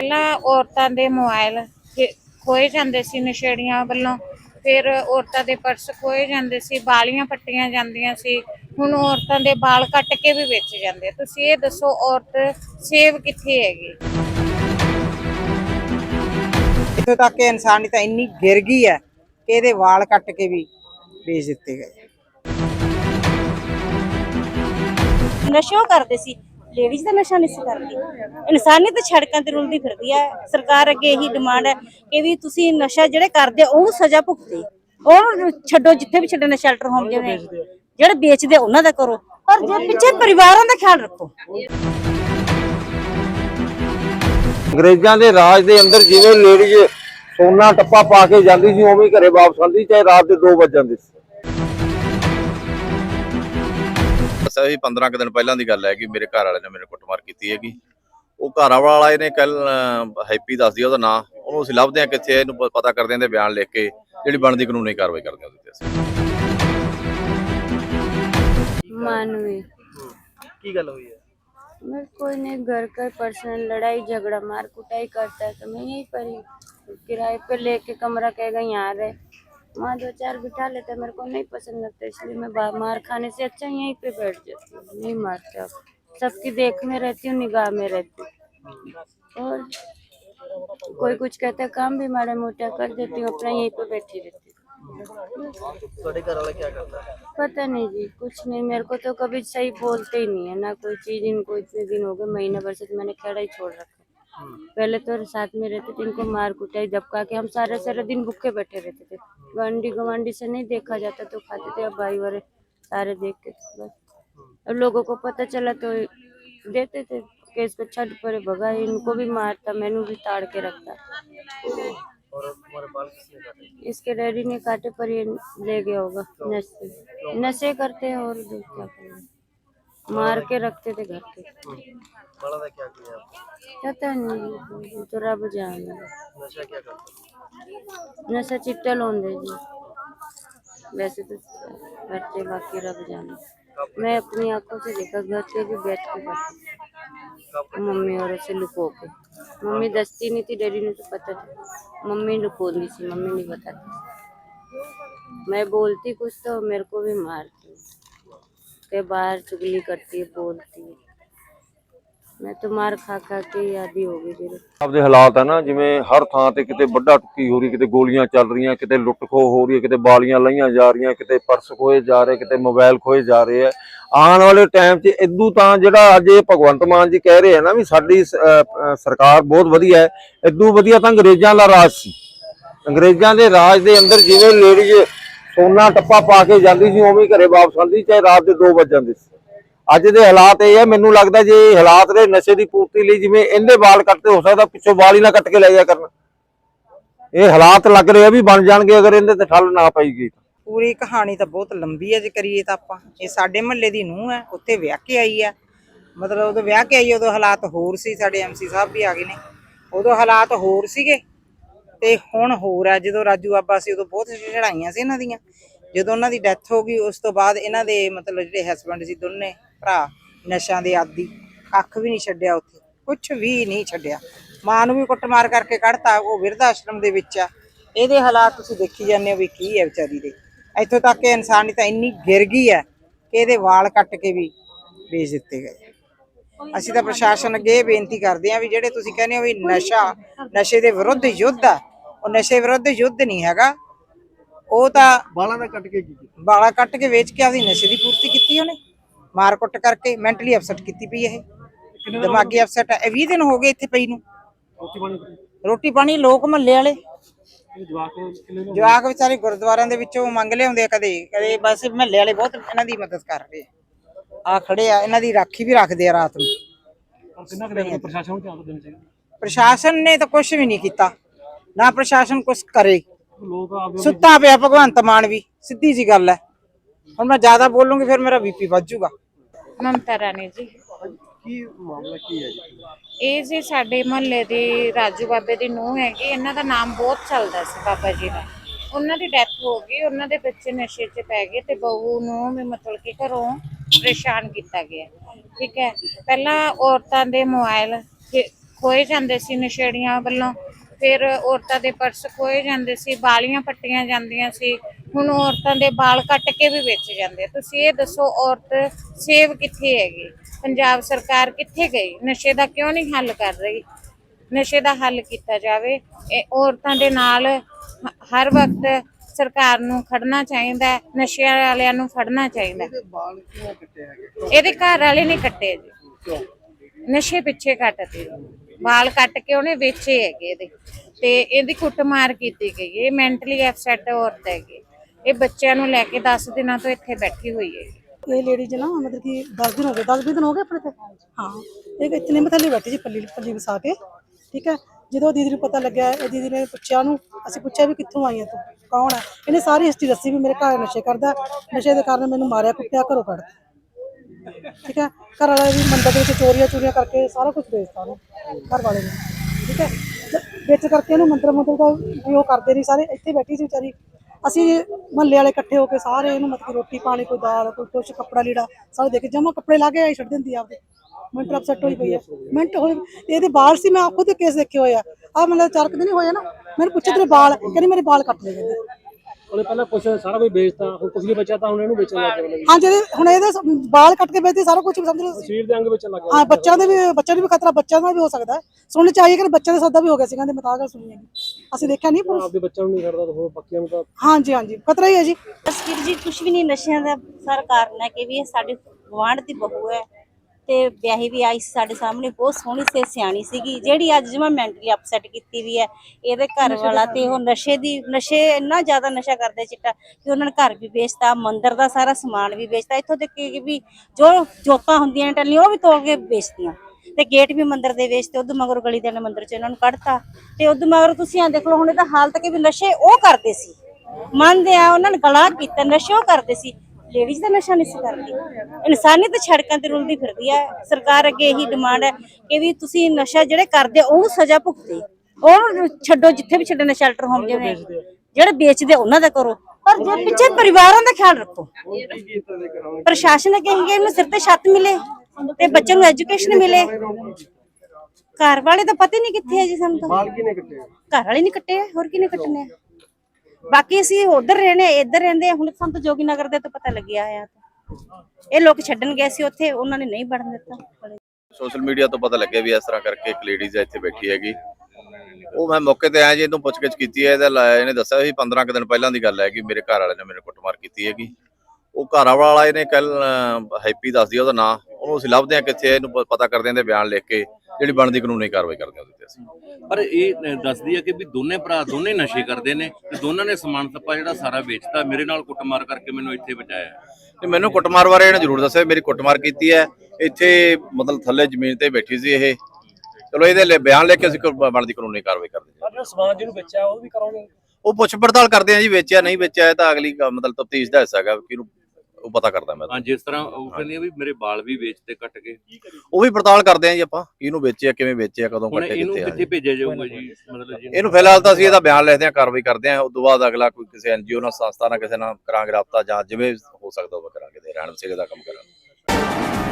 ਪਹਿਲਾਂ ਔਰਤਾਂ ਦੇ ਮੋਬਾਈਲ ਖੋਏ ਜਾਂਦੇ ਸੀ ਨਸ਼ੇੜੀਆਂ ਵੱਲੋਂ। ਫਿਰ ਔਰਤਾਂ ਦੇ ਪਰਸ ਖੋਏ ਜਾਂਦੇ ਸੀ ਬਾਲੀਆਂ ਪੱਟੀਆਂ ਜਾਂਦੀਆਂ ਸੀ। ਹੁਣ ਔਰਤਾਂ ਦੇ ਵਾਲ ਕੱਟ ਕੇ ਵੀ ਵੇਚੇ ਜਾਂਦੇ। ਤੁਸੀਂ ਇਹ ਦੱਸੋ ਔਰਤ ਸੇਵ ਕਿੱਥੇ ਹੈਗੀ? ਇੱਥੋਂ ਤੱਕ ਕਿ ਇਨਸਾਨੀ ਤਾਂ ਇੰਨੀ ਗਿਰ ਗਈ ਹੈ ਕਿ ਇਹਦੇ ਵਾਲ ਕੱਟ ਕੇ ਵੀ ਵੇਚ ਦਿੱਤੇ ਗਏ। ਨਸ਼ਾ ਕਰਦੇ ਸੀ। ਲੇਡੀਜ਼ ਦਾ ਨਸ਼ਾ ਨਹੀਂ ਸੀ ਕਰਦੀ। ਇਨਸਾਨੀਅਤ ਸੜਕਾਂ ਤੇ ਰੁਲਦੀ ਫਿਰਦੀ ਹੈ ਸਰਕਾਰ ਅੱਗੇ ਇਹੀ ਡਿਮਾਂਡ ਹੈ ਕਿ ਵੀ ਤੁਸੀਂ ਨਸ਼ਾ ਜਿਹੜੇ ਕਰਦੇ ਹੋ, ਸਜ਼ਾ ਭੁਗਤੇ। ਉਹਨੂੰ ਛੱਡੋ ਜਿੱਥੇ ਵੀ ਛੱਡਣਾ ਸ਼ੈਲਟਰ ਹੋਮ ਜਿਵੇਂ ਜਿਹੜੇ ਵੇਚਦੇ ਉਹਨਾਂ ਦਾ ਕਰੋ। ਪਰ ਜੇ ਪਿੱਛੇ ਪਰਿਵਾਰਾਂ ਦਾ ਖਿਆਲ ਰੱਖੋ। ਅੰਗਰੇਜ਼ਾਂ ਦੇ ਰਾਜ ਦੇ ਅੰਦਰ ਜਿਵੇਂ ਲੇਡੀਜ਼ ਸੋਨਾ ਟੱਪਾ ਪਾ ਕੇ ਜਾਂਦੀ ਸੀ ਉਵੇਂ ਘਰੇ ਵਾਪਸ ਆਉਂਦੀ ਚਾਹੇ ਰਾਤ ਦੇ 2 ਵਜ ਜਾਂਦੀ ਸੀ। ਬਸ ਇਹੀ 15 ਕੁ ਦਿਨ ਪਹਿਲਾਂ ਦੀ ਗੱਲ ਹੈ ਕਿ ਮੇਰੇ ਘਰ ਵਾਲੇ ਨੇ ਮੇਰੇ ਕੁੱਟਮਾਰ ਕੀਤੀ ਹੈਗੀ ਉਹ ਘਰ ਵਾਲਾ ਇਹਨੇ ਕੱਲ ਹੈਪੀ ਦੱਸਦੀ ਆ ਉਹਦਾ ਨਾਂ ਉਹਨੂੰ ਅਸੀਂ ਲੱਭਦੇ ਆ ਕਿੱਥੇ ਆ, ਇਹਨੂੰ ਪ- ਪਤਾ ਕਰਦੇ ਆਂ ਤੇ ਬਿਆਨ ਲਿਖ ਕੇ ਜਿਹੜੀ ਬਣਦੀ ਕਾਨੂੰਨੀ ਕਾਰਵਾਈ ਕਰਦੇ ਆ ਉਹਦੇ ਤੇ ਅਸੀਂ मानवी ਕੀ ਗੱਲ ਹੋਈ ਹੈ मैं कोई नहीं घर का पर्सनल लड़ाई झगड़ा मार कुटाई करता है तो मैं यहीं पर ही किराए पे लेके कमरा कहेगा यहाँ रहे वहाँ दो चार बिठा लेते मेरे को नहीं पसंद लगता इसलिए मैं मार खाने से अच्छा यहीं पे बैठ जाती हूँ नहीं मारता सबकी देख में रहती हूँ निगाह में रहती हूँ। और कोई कुछ कहता काम भी माड़ा मोटा कर देती हूँ अपना यहीं पे बैठी रहती हूँ। पता नहीं जी कुछ नहीं मेरे को तो कभी सही बोलते ही नहीं है ना कोई चीज़ इनको इतने दिन हो गए महीना भर से तो मैंने खेड़ा ही छोड़ रखा। पहले तो साथ में रहते थे इनको मार कुटाई दबका के हम सारे सारे दिन भूखे बैठे रहते थे। गंडी गवांडी से नहीं देखा जाता तो खाते थे अब भाई वाले सारे देख के बस। अब लोगों को पता चला तो देते थे कि इसको छठ पर भगा इनको भी मारता मैंने भी ताड़ के रखता। इसके डैडी ने काटे पर ये ले गया होगा नशे। नशे करते हैं और क्या मार के रखते थे घर पे। ने क्या किया पता नहीं तो रब जाने। नशा क्या करता नशा चिट्टा लौंदे जी। वैसे तो करते बाकी रब जाने। मैं अपनी आँखों से देखा घर पे भी बैठ के बैठी। मम्मी और उसे लुको के। मम्मी दसती नहीं थी डैडी ने तो पता था। मम्मी लुको दी थी मम्मी नहीं बताती। मैं बोलती कुछ तो मेरे को भी मारती। के बाहर चुगली करती है बोलती है मैं तो मार खा खा के ही आदि हो गई फिर ਆਪਦੇ ਹਾਲਾਤ ਆ ਨਾ ਜਿਵੇਂ ਹਰ ਥਾਂ ਤੇ ਕਿਤੇ ਵੱਡਾ ਟੁੱਕੀ ਹੋ ਰਹੀ ਕਿਤੇ ਗੋਲੀਆਂ ਚੱਲ ਰਹੀਆਂ ਕਿਤੇ ਲੁੱਟ ਖੋਹ ਹੋ ਰਹੀ ਹੈ ਕਿਤੇ ਬਾਲੀਆਂ ਲਈਆਂ ਜਾ ਰਹੀਆਂ ਕਿਤੇ ਪਰਸ ਖੋਏ ਜਾ ਰਹੇ ਕਿਤੇ ਮੋਬਾਈਲ ਖੋਏ ਜਾ ਰਹੇ ਆ ਆਉਣ ਵਾਲੇ ਟਾਈਮ 'ਚ ਇਦੋਂ ਤਾਂ ਜਿਹੜਾ ਅੱਜ ਇਹ ਭਗਵੰਤ ਮਾਨ ਜੀ ਕਹਿ ਰਹੇ ਆ ਨਾ ਵੀ ਸਾਡੀ ਸ- ਅਹ, ਅਹ, ਸਰਕਾਰ ਬਹੁਤ ਵਧੀਆ ਹੈ ਇਦੋਂ ਵਧੀਆ ਤਾਂ ਅੰਗਰੇਜ਼ਾਂ ਦਾ ਰਾਜ ਸੀ ਅੰਗਰੇਜ਼ਾਂ ਦੇ ਰਾਜ ਦੇ ਅੰਦਰ ਜਿਵੇਂ ਲੇਡੀਜ਼ ਸੋਨਾ ਟੱਪਾ ਪਾ ਕੇ ਜਾਂਦੀ ਸੀ, ਉਵੇਂ ਘਰੇ ਵਾਪਸ ਆਉਂਦੀ ਚਾਹੇ ਰਾਤ ਦੇ 2 ਵਜ ਜਾਂਦੇ ਸੀ। ਅੱਜ ਦੇ ਹਾਲਾਤ ਇਹ ਹੈ ਮੈਨੂੰ ਲੱਗਦਾ ਜੇ ਹਾਲਾਤ ਰਹੇ, ਨਸ਼ੇ ਦੀ ਪੂਰਤੀ ਲਈ ਜਿਵੇਂ ਇਹਦੇ ਵਾਲ ਕੱਟਦੇ, ਹੋ ਸਕਦਾ ਪਿੱਛੋਂ ਵਾਲ ਹੀ ਨਾ ਕੱਟ ਕੇ ਲੈ ਜਾ ਕਰਨ। ਇਹ ਹਾਲਾਤ ਲੱਗ ਰਹੇ ਆ ਵੀ ਬਣ ਜਾਣਗੇ, ਅਗਰ ਇਹਦੇ ਤੇ ਠੱਲ ਨਾ ਪਈਗੀ ਪੂਰੀ ਕਹਾਣੀ ਤਾਂ ਬਹੁਤ ਲੰਬੀ ਹੈ ਜੇ ਕਰੀਏ ਤਾਂ ਆਪਾਂ। ਇਹ ਸਾਡੇ ਮਹੱਲੇ ਦੀ ਨੂੰਹ ਹੈ ਉੱਥੇ ਵਿਆਹ ਕੇ ਆਈ ਹੈ ਮਤਲਬ ਉਦੋਂ ਵਿਆਹ ਕੇ ਆਈ, ਉਦੋਂ ਹਾਲਾਤ ਹੋਰ ਸੀ, ਸਾਡੇ ਐਮਸੀ ਸਾਹਿਬ ਵੀ ਆ ਗਏ ਨੇ। ਉਦੋਂ ਹਾਲਾਤ ਹੋਰ ਸੀਗੇ। ਤੇ ਹੁਣ ਹੋਰ ਆ, ਜਦੋਂ ਰਾਜੂ ਬਾਬਾ ਸੀ, ਉਦੋਂ ਬਹੁਤ ਚੜਾਈਆਂ ਸੀ ਇਹਨਾਂ ਦੀਆਂ। ਜਦੋਂ ਉਹਨਾਂ ਦੀ ਡੈਥ ਹੋ ਗਈ, ਉਸ ਤੋਂ ਬਾਅਦ ਇਹਨਾਂ ਦੇ ਮਤਲਬ ਜਿਹੜੇ ਹਸਬੰਡ ਸੀ, ਦੋਨੇ ਭਰਾ ਨਸ਼ਿਆਂ ਦੇ ਆਦੀ, ਕੱਖ ਵੀ ਨਹੀਂ ਛੱਡਿਆ ਉੱਥੇ ਕੁਝ ਵੀ ਨਹੀਂ ਛੱਡਿਆ। ਮਾਂ ਨੂੰ ਵੀ ਕੁੱਟਮਾਰ ਕਰਕੇ ਕੱਢਤਾ, ਉਹ ਵਿਰਧ ਆਸ਼ਰਮ ਦੇ ਵਿੱਚ ਆ। ਇਹਦੇ ਹਾਲਾਤ ਤੁਸੀਂ ਦੇਖੀ ਜਾਂਦੇ ਹੋ ਵੀ ਕੀ ਹੈ ਵਿਚਾਰੀ ਦੇ। ਇੱਥੋਂ ਤੱਕ ਕਿ ਇਨਸਾਨੀ ਤਾਂ ਇੰਨੀ ਗਿਰ ਗਈ ਹੈ ਕਿ ਇਹਦੇ ਵਾਲ ਕੱਟ ਕੇ ਵੀ ਵੇਚ ਦਿੱਤੇ ਗਏ। ਅਸੀਂ ਤਾਂ ਪ੍ਰਸ਼ਾਸਨ ਅੱਗੇ ਇਹ ਬੇਨਤੀ ਕਰਦੇ ਹਾਂ ਵੀ ਜਿਹੜੇ ਤੁਸੀਂ ਕਹਿੰਦੇ ਹੋ ਵੀ ਨਸ਼ਾ, ਨਸ਼ੇ ਦੇ ਵਿਰੁੱਧ ਯੁੱਧ ਆ ਉਹ ਨਸ਼ੇ ਵਿਰੁੱਧ ਯੁੱਧ ਨਹੀਂ ਹੈਗਾ। ਉਹ ਤਾਂ ਬਾਲਾ ਦਾ ਕੱਟ ਕੇ ਕੀ ਕੀਤਾ? ਵਾਲਾ ਕੱਟ ਕੇ ਵੇਚ ਕੇ ਆਪਦੀ ਨਸ਼ੇ ਦੀ ਪੂਰਤੀ ਕੀਤੀ ਉਹਨੇ। ਮਾਰ ਕੁੱਟ ਕਰਕੇ ਮੈਂਟਲੀ ਅਪਸੈਟ ਕੀਤੀ ਪਈ ਇਹ। ਦਿਮਾਗੀ ਅਪਸੈਟ ਇਹ 20 ਦਿਨ ਹੋ ਗਏ ਇੱਥੇ ਪਈ ਨੂੰ। ਰੋਟੀ ਪਾਣੀ ਰੋਟੀ ਪਾਣੀ ਲੋਕ ਮਹੱਲੇ ਵਾਲੇ। ਇਹ ਜਵਾਕ ਕਿੰਨੇ ਨੂੰ ਜਵਾਕ ਵਿਚਾਰੇ ਗੁਰਦੁਆਰਿਆਂ ਦੇ ਵਿੱਚੋਂ ਮੰਗ ਲਿਆਉਂਦੇ ਆ ਕਦੇ। ਕਦੇ ਬਸ ਮਹੱਲੇ ਵਾਲੇ ਬਹੁਤ ਇਹਨਾਂ ਦੀ ਮਦਦ ਕਰ ਰਹੇ ਆ। ਆ ਖੜੇ ਆ ਇਹਨਾਂ ਦੀ ਰਾਖੀ ਵੀ ਰੱਖਦੇ ਆ ਰਾਤ ਨੂੰ। ਪ੍ਰਸ਼ਾਸਨ ਨੂੰ ਧਿਆਨ ਦੇਣਾ ਚਾਹੀਦਾ ਪ੍ਰਸ਼ਾਸਨ ਨੇ ਤਾਂ ਕੁਝ ਵੀ ਨਹੀਂ ਕੀਤਾ। ਨਾ ਪ੍ਰਸ਼ਾਸਨ ਕੁਝ ਕਰੇ। ਲੋਕ ਆਪਦੇ ਸੁੱਤਾ ਪਿਆ ਭਗਵੰਤ ਮਾਨ ਵੀ ਸਿੱਧੀ ਜੀ ਗੱਲ ਹੈ ਹੁਣ ਮੈਂ ਜ਼ਿਆਦਾ ਬੋਲੂੰਗੀ ਫਿਰ ਮੇਰਾ ਬੀਪੀ ਵੱਧ ਜਾਊਗਾ ਮਮਤਾ ਰਾਣੀ ਜੀ। ਕੀ ਮਾਮਲਾ ਕੀ ਹੈ ਜੀ? ਇਹ ਜੀ ਸਾਡੇ ਮੁਹੱਲੇ ਦੀ ਰਾਜੂ ਬਾਬੇ ਦੀ ਨੂੰਹ ਹੈਗੀ ਇਹਨਾਂ ਦਾ ਨਾਮ ਬਹੁਤ ਚੱਲਦਾ ਸੀ ਬਾਬਾ ਜੀ ਦਾ। ਉਹਨਾਂ ਦੀ ਡੈਥ ਹੋ ਗਈ ਉਹਨਾਂ ਦੇ ਬੱਚੇ ਨਸ਼ੇ 'ਚ ਪੈ ਗਏ ਤੇ ਬਹੂ ਨੂੰ ਵੀ ਮਤਲਬ ਕਿ ਘਰੋਂ ਪਰੇਸ਼ਾਨ ਕੀਤਾ ਗਿਆ। ਠੀਕ ਹੈ ਪਹਿਲਾਂ ਔਰਤਾਂ ਦੇ ਮੋਬਾਈਲ ਖੋਏ ਜਾਂਦੇ ਸੀ ਨਸ਼ੇੜੀਆਂ ਵੱਲੋਂ। ਫਿਰ ਔਰਤਾਂ ਦੇ ਪਰਸ ਖੋਏ ਜਾਂਦੇ ਸੀ, ਬਾਲੀਆਂ ਪੱਟੀਆਂ ਜਾਂਦੀਆਂ ਸੀ। ਹੁਣ ਔਰਤਾਂ ਦੇ ਵਾਲ ਕੱਟ ਕੇ ਵੀ ਵੇਚੇ ਜਾਂਦੇ ਤੁਸੀਂ ਇਹ ਦੱਸੋ ਔਰਤ ਸੇਵ ਕਿੱਥੇ ਹੈਗੀ? ਪੰਜਾਬ ਸਰਕਾਰ ਕਿੱਥੇ ਗਈ? ਨਸ਼ੇ ਦਾ ਕਿਉਂ ਨਹੀਂ ਹੱਲ ਕਰ ਰਹੀ? ਨਸ਼ੇ ਦਾ ਹੱਲ ਕੀਤਾ ਜਾਵੇ। ਇਹ ਔਰਤਾਂ ਦੇ ਨਾਲ ਹਰ ਵਕਤ ਸਰਕਾਰ ਨੂੰ ਖੜਨਾ ਚਾਹੀਦਾ ਨਸ਼ਿਆਂ ਵਾਲਿਆਂ ਨੂੰ ਫੜਨਾ ਚਾਹੀਦਾ ਇਹਦੇ ਘਰ ਵਾਲੇ ਨੇ ਕੱਟੇ ਜੀ। ਨਸ਼ੇ ਪਿੱਛੇ ਕੱਟਦੇ ਵਾਲ ਕੱਟ ਕੇ ਉਹਨੇ ਵੇਚੇ ਹੈਗੇ ਇਹਦੇ। ਤੇ ਇਹਦੀ ਕੁੱਟਮਾਰ ਕੀਤੀ ਗਈ। ਇਹ ਮੈਂਟਲੀ ਅਪਸੈਟ ਔਰਤ ਹੈਗੀ। ਇਹ ਬੱਚਿਆਂ ਨੂੰ ਲੈ ਕੇ 10 ਦਿਨਾਂ ਤੋਂ ਇੱਥੇ ਬੈਠੀ ਹੋਈ ਹੈ ਇਹ ਲੇਡੀਜ਼ ਨਾ, ਮਤਲਬ ਕਿ 10 ਦਿਨ ਹੋ ਗਏ 10 ਦਿਨ ਹੋ ਗਏ ਆਪਣੇ ਤੇ? ਹਾਂ। ਇਹ ਇਤਨੇ ਮੈਂ ਥੱਲੇ ਬੈਠੀ ਜੀ ਪੱਲੀ ਪੱਲੀ ਵਸਾ ਕੇ। ਠੀਕ ਹੈ? ਜਦੋਂ ਦੀਦੀ ਨੂੰ ਪਤਾ ਲੱਗਿਆ, ਇਹ ਦੀਦੀ ਨੇ ਪੁੱਛਿਆ ਉਹਨੂੰ, ਅਸੀਂ ਪੁੱਛਿਆ ਵੀ ਕਿੱਥੋਂ ਆਈ ਆ ਤੂੰ? ਕੌਣ ਹੈ? ਇਹਨੇ ਸਾਰੀ ਹਿਸਟਰੀ ਦੱਸੀ ਵੀ ਮੇਰੇ ਘਰ ਨਸ਼ੇ ਕਰਦਾ ਨਸ਼ੇ ਦੇ ਕਾਰਨ ਮੈਨੂੰ ਮਾਰਿਆ, ਕੁੱਟਿਆ, ਘਰੋਂ ਕੱਢ ਠੀਕ ਹੈ? ਘਰ ਵਾਲੇ ਵੀ ਮੰਦਰ ਦੇ ਵਿੱਚ ਚੋਰੀਆਂ ਚੋਰੀਆਂ ਕਰਕੇ ਸਾਰਾ ਕੁਝ ਵੇਚਤਾ ਉਹਨੇ, ਘਰ ਵਾਲੇ ਨੇ। ਠੀਕ ਹੈ? ਜ- ਕਰਕੇ ਇਹਨੂੰ ਮੰਦਰ ਮੰਦਰ ਦਾ ਵੀ ਉਹ ਕਰਦੇ ਨਹੀਂ, ਸਾਰੇ ਇੱਥੇ ਬੈਠੀ ਸੀ ਵਿਚਾਰੀ। ਅਸੀਂ ਮਹੱਲੇ ਵਾਲੇ ਇਕੱਠੇ ਹੋ ਕੇ ਸਾਰੇ ਇਹਨੂੰ ਮਤਲਬ ਰੋਟੀ ਪਾਣੀ, ਕੋਈ ਦਾਲ, ਕੋਈ ਕੁਛ, ਕੱਪੜਾ ਲੀੜਾ ਸਾਰੇ ਦੇ ਕੇ ਜਮਾ ਕੱਪੜੇ ਲਾ ਕੇ ਆਈ ਛੱਡ ਦਿੰਦੀ ਆ ਆਪਦੇ। ਮਿੰਟ ਅਪਸੈਟ ਹੋਈ ਪਈ ਹੈ ਮਿੰਟ ਹੋਏ ਇਹਦੇ ਬਾਲ ਸੀ, ਮੈਂ ਖੁਦ ਕੇਸ ਦੇਖੇ ਹੋਏ ਆ। ਆ ਮਤਲਬ ਚਾਰਕ ਕੁ ਦਿਨ ਹੀ ਨਾ। ਮੈਨੂੰ ਪੁੱਛਿਆ ਤੇਰੇ ਬਾਲ ਕਹਿੰਦੀ ਮੇਰੇ ਬਾਲ ਕੱਟ ਲਏ ਕਹਿੰਦੇ। ਉਹਨੇ ਪਹਿਲਾਂ ਕੁਝ ਸਾਰਾ ਕੁਝ ਵੇਚਤਾ ਹੁਣ ਕੁਝ ਨਹੀਂ ਬਚਿਆ ਤਾਂ ਹੁਣ ਇਹਨੂੰ ਵੇਚਣ ਲੱਗ ਗਏ ਹਾਂ ਜਿਹੜੇ ਹੁਣ ਇਹਦੇ ਸ- ਵਾਲ ਕੱਟ ਕੇ ਵੇਚਦੇ ਸਾਰਾ ਕੁਝ ਸਮਝ ਲਓ ਸਰੀਰ ਦੇ ਅੰਗ ਵੇਚਣ ਲੱਗ ਗਏ ਹਾਂ ਬੱਚਿਆਂ ਦੇ ਵੀ ਬੱਚਿਆਂ ਦੇ ਵੀ ਖਤਰਾ ਬੱਚਿਆਂ ਦਾ ਵੀ ਹੋ ਸਕਦਾ ਹੈ। ਸੁਣਨੀ ਚਾਹੀਏ ਕਿ ਬੱਚਿਆਂ ਦੇ ਸੌਦਾ ਵੀ ਹੋ ਗਿਆ ਸੀ ਕਹਿੰਦੇ ਮੈਂ ਤਾਂ ਆਹ ਗੱਲ ਸੁਣੀ ਹੈਗੀ। ਅਸੀਂ ਦੇਖਿਆ ਨਹੀਂ ਪਰ ਆਪਦੇ ਬੱਚਿਆਂ ਨੂੰ ਨਹੀਂ ਛੱਡਦਾ ਤਾਂ ਹੋਰ ਬਾਕੀਆਂ ਨੂੰ ਤਾਂ ਹਾਂਜੀ ਹਾਂਜੀ ਖਤਰਾ ਹੀ ਹੈ ਜੀ। ਤਸਵੀਰ ਜੀ ਕੁਛ ਵੀ ਨਹੀਂ ਨਸ਼ਿਆਂ ਦਾ ਸਾਰਾ ਕਾਰਨ ਹੈ ਕਿ ਵੀ ਇਹ ਸਾਡੇ ਗਵਾਂਢ ਦੀ ਬਹੂ ਹੈ। ਤੇ ਵਿਆਹੀ ਵੀ ਆਈ ਸੀ ਸਾਡੇ ਸਾਹਮਣੇ ਬਹੁਤ ਸੋਹਣੀ ਤੇ ਸਿਆਣੀ ਸੀਗੀ। ਜਿਹੜੀ ਅੱਜ ਜਮਾ ਮੈਂਟਲੀ ਅਪਸੈਟ ਕੀਤੀ ਵੀ ਹੈ ਇਹਦੇ ਘਰ ਵਾਲਾ ਤੇ ਉਹ ਨਸ਼ੇ ਦੀ ਨਸ਼ੇ ਇੰਨਾ ਜ਼ਿਆਦਾ ਨਸ਼ਾ ਕਰਦੇ ਚਿੱਟਾ ਕਿ ਉਹਨਾਂ ਨੇ ਘਰ ਵੀ ਵੇਚਤਾ ਮੰਦਿਰ ਦਾ ਸਾਰਾ ਸਮਾਨ ਵੀ ਵੇਚਤਾ। ਇੱਥੋਂ ਤੱਕ ਕਿ ਵੀ ਜੋ ਜੋਤਾਂ ਹੁੰਦੀਆਂ ਨੇ ਟੱਲੀਆਂ ਉਹ ਵੀ ਤੋੜ ਕੇ ਵੇਚਤੀਆਂ। ਤੇ ਗੇਟ ਵੀ ਮੰਦਿਰ ਦੇ ਵੇਚਤੇ ਉਦੋਂ ਮਗਰ ਗਲੀ ਦੇ ਮੰਦਿਰ ਚ ਇਹਨਾਂ ਨੂੰ ਕੱਢਤਾ। ਤੇ ਉਦੋਂ ਮਗਰ ਤੁਸੀਂ ਆ ਦੇਖ ਲਓ ਹੁਣ ਇਹਦਾ ਹਾਲਤ ਕਿ ਵੀ ਨਸ਼ੇ ਉਹ ਕਰਦੇ ਸੀ। ਮੰਨਦੇ ਆ ਉਹਨਾਂ ਨੇ ਗਲਾ ਕੀਤਾ ਨਸ਼ੇ ਉਹ ਕਰਦੇ ਸੀ। ਲੇਡੀਜ਼ ਦਾ ਨਸ਼ਾ ਨਹੀਂ ਸੀ ਕਰਦੀ। ਇਨਸਾਨੀਅਤ ਸੜਕਾਂ ਤੇ ਰੁਲਦੀ ਫਿਰਦੀ ਹੈ ਸਰਕਾਰ ਅੱਗੇ ਇਹੀ ਡਿਮਾਂਡ ਹੈ ਕਿ ਵੀ ਤੁਸੀਂ ਨਸ਼ਾ ਜਿਹੜੇ ਕਰਦੇ ਉਹਨੂੰ ਸਜ਼ਾ ਭੁਗਤੇ। ਉਹਨੂੰ ਛੱਡੋ ਜਿੱਥੇ ਵੀ ਛੱਡਣੇ ਸ਼ੈਲਟਰ ਹੋਮ ਜਿਵੇਂ ਜਿਹੜੇ ਵੇਚਦੇ ਉਹਨਾਂ ਦਾ ਕਰੋ। ਪਰ ਜੇ ਪਿੱਛੇ ਪਰਿਵਾਰਾਂ ਦਾ ਖਿਆਲ ਰੱਖੋ। ਪ੍ਰਸ਼ਾਸਨ ਅੱਗੇ ਕਹੇਂਗੇ ਇਹਨੂੰ ਸਿਰ ਤੇ ਛੱਤ ਮਿਲੇ ਤੇ ਬੱਚਿਆਂ ਨੂੰ ਐਜੂਕੇਸ਼ਨ ਮਿਲੇ। ਘਰ ਵਾਲੇ ਤਾਂ ਪਤਾ ਨਹੀਂ ਕਿੱਥੇ ਹੈ ਜੀ ਸਾਨੂੰ ਤਾਂ। ਘਰ ਵਾਲੇ ਨਹੀਂ ਕੱਟੇ ਹੋਰ ਕਿਨੇ ਕੱਟਣੇ ਆ? ਬਾਕੀ ਅਸੀਂ ਉਧਰ ਰਹਿੰਦੇ ਇੱਧਰ ਰਹਿੰਦੇ ਹੁਣ ਸਾਨੂੰ ਤਾਂ ਜੋਗੀ ਨਗਰ ਦੇ ਤਾਂ ਪਤਾ ਲੱਗਿਆ ਆ ਇਹ ਲੋਕ ਛੱਡਣ ਗਏ ਸੀ ਉੱਥੇ, ਉਹਨਾਂ ਨੇ ਨਹੀਂ ਵੜਨ ਦਿੱਤਾ। ਸੋਸ਼ਲ ਮੀਡੀਆ ਤੋਂ ਪਤਾ ਲੱਗਿਆ ਵੀ ਇਸ ਤਰ੍ਹਾਂ ਕਰਕੇ ਇੱਕ ਲੇਡੀਜ਼ ਇੱਥੇ ਬੈਠੀ ਹੈਗੀ। ਉਹ ਮੈਂ ਮੌਕੇ ਤੇ ਆਇਆ ਜੀ, ਇਹਨੂੰ ਪੁੱਛਗਿੱਛ ਕੀਤੀ ਹੈ, ਇਹਦਾ ਇਹਨੇ ਦੱਸਿਆ ਵੀ 15 ਕੁ ਦਿਨ ਪਹਿਲਾਂ ਦੀ ਗੱਲ ਹੈ ਕਿ ਮੇਰੇ ਘਰ ਵਾਲੇ ਨੇ ਮੇਰੇ ਕੁੱਟਮਾਰ ਕੀਤੀ ਹੈਗੀ। ਉਹ ਘਰ ਵਾਲਾ ਇਹਨੇ ਕੱਲ ਹੈਪੀ ਦੱਸਦੀ ਉਹਦਾ ਨਾਂ। ਉਹਨੂੰ ਅਸੀਂ ਲੱਭਦੇ ਆ ਕਿੱਥੇ ਹੈ, ਇਹਨੂੰ ਪਤਾ ਕਰਦੇ ਆਂ ਤੇ ਬਿਆਨ ਲਿਖ ਕੇ ਜਿਹੜੀ ਬਣਦੀ ਕਾਨੂੰਨੀ ਕਾਰਵਾਈ ਕਰਦੇ ਆ ਉਹਦੇ ਤੇ ਅਸੀਂ। ਪਰ ਇਹ ਅ, ਦੱਸਦੀ ਹੈ ਕਿ ਵੀ ਦੋਨੇ ਭਰਾ ਦੋਨੇ ਨਸ਼ੇ ਕਰਦੇ ਨੇ ਤੇ ਦੋਨਾਂ ਨੇ ਸਮਾਨ ਸੱਪਾ ਜਿਹੜਾ ਸਾਰਾ ਵੇਚਤਾ ਮੇਰੇ ਨਾਲ ਕੁੱਟਮਾਰ ਕਰਕੇ ਮੈਨੂੰ ਇੱਥੇ ਬਚਾਇਆ ਤੇ ਮੈਨੂੰ ਕੁੱਟਮਾਰ ਬਾਰੇ ਇਹਨੇ ਜ਼ਰੂਰ ਦੱਸਿਆ ਮੇਰੀ ਕੁੱਟਮਾਰ ਕੀਤੀ ਹੈ। ਇੱਥੇ ਮਤਲਬ ਥੱਲੇ ਜ਼ਮੀਨ ਤੇ ਬੈਠੀ ਸੀ ਇਹ। ਚਲੋ ਇਹਦੇ ਲਈ ਬਿਆਨ ਲਿਖ ਕੇ ਅਸੀਂ ਕ- ਬਣਦੀ ਕਾਨੂੰਨੀ ਕਾਰਵਾਈ ਕਰਦੇ ਹਾਂ। ਸਮਾਨ ਜਿਹਨੂੰ ਵੇਚਿਆ ਉਹ ਵੀ ਕਰੋਗੇ ਉਹ ਪੁੱਛ ਪੜਤਾਲ ਕਰਦੇ ਆ ਜੀ ਵੇਚਿਆ ਨਹੀਂ ਵੇਚਿਆ ਇਹ ਤਾਂ ਅਗਲੀ ਕ- ਮਤਲਬ ਤਫਤੀਸ਼ ਦਾ ਹਿੱਸਾ ਹੈਗਾ ਕਿ ਇਹਨੂੰ ਉਹ ਪਤਾ ਕਰਦਾ ਮੈਂ। ਹਾਂ ਜਿਸ ਤਰ੍ਹਾਂ ਉਹ ਕਹਿੰਦੀ ਆ ਵੀ ਮੇਰੇ ਵਾਲ ਵੀ ਵੇਚਤੇ ਕੱਟ ਕੇ। ਉਹ ਵੀ ਪੜਤਾਲ ਕਰਦੇ ਆ ਜੀ ਆਪਾਂ ਇਹਨੂੰ ਵੇਚਿਆ ਕਿਵੇਂ ਵੇਚਿਆ ਕਦੋਂ ਹੁਣ ਕੱਟੇ ਇਹਨੂੰ ਕਿੱਥੇ ਆ ਕਿੱਥੇ ਭੇਜਿਆ ਜਾਊਗਾ ਜੀ? ਮਤਲਬ ਜੀ ਇਹਨੂੰ ਫਿਲਹਾਲ ਤਾਂ ਅਸੀਂ ਇਹਦਾ ਬਿਆਨ ਲਿਖਦੇ ਆ ਕਾਰਵਾਈ ਕਰਦੇ ਆ ਉਸ ਤੋਂ ਬਾਅਦ ਅਗਲਾ ਕੋਈ ਕਿਸੇ ਐਨਜੀਓ ਨਾਲ ਸੰਸਥਾ ਨਾਲ ਕਿਸੇ ਨਾਲ ਕਰਾਂਗੇ ਰਾਬਤਾ ਜਾਂ ਜਿਵੇਂ ਹੋ ਸਕਦਾ ਉਹ ਕਰਾਂਗੇ ਤੇ ਰਹਿਣ ਸਿੰਘ ਦਾ ਕੰਮ ਕਰਾਂਗੇ।